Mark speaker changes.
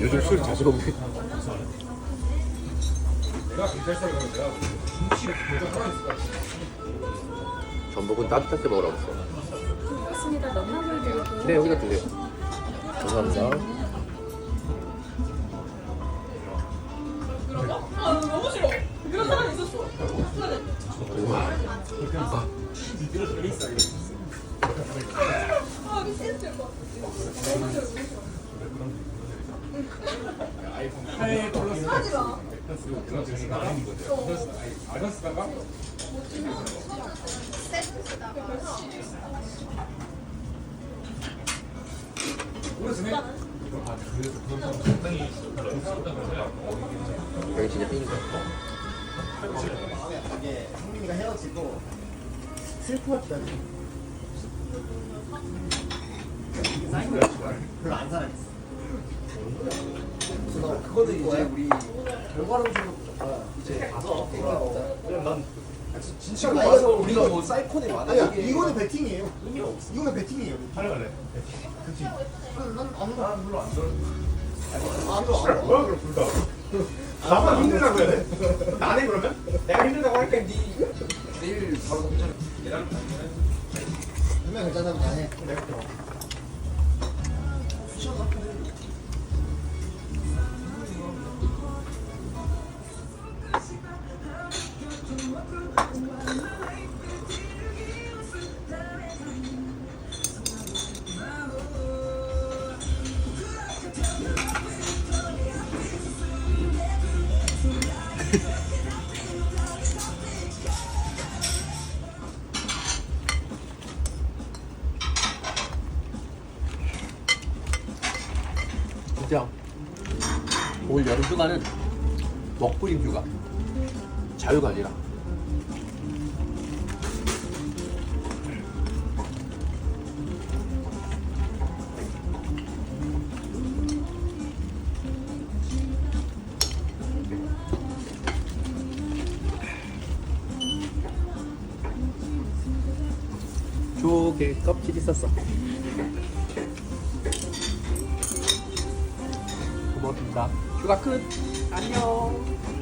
Speaker 1: 요즘 술 자주 먹네. 전복은 따뜻할 때 먹으라고 했어.
Speaker 2: 맞습니다. 넘나물 드릴게요.
Speaker 1: 네, 여기다 주세요. 감사합니다. 여기 진짜 삐인 거야.
Speaker 3: 이게 성민이가 헤어지고 슬퍼했다니 쌓인 거야 별로 안 사랑했어 그거는 이제 우리 결과론적으로 이제 가서 그냥 난 진짜 와서 우리가 뭐 사이콘이 많아 아니야 이거는 배팅이에요. 이거는 배팅이에요 촬영할래? 그치. 난안 난 별로 안 좋아. 안 좋아 안 좋아.
Speaker 4: 그럼 둘 다. 나만 힘들다고 해야 돼? 나네 그러면? 내가 힘들다고 하니까 니
Speaker 3: 내일 바로 동전 분명 괜찮다면 다해
Speaker 1: 진짜 올 여름 휴가는 먹부림 휴가. 자유가 아니라. 조개 껍질 있었어. 고맙습니다. 휴가 끝. 안녕.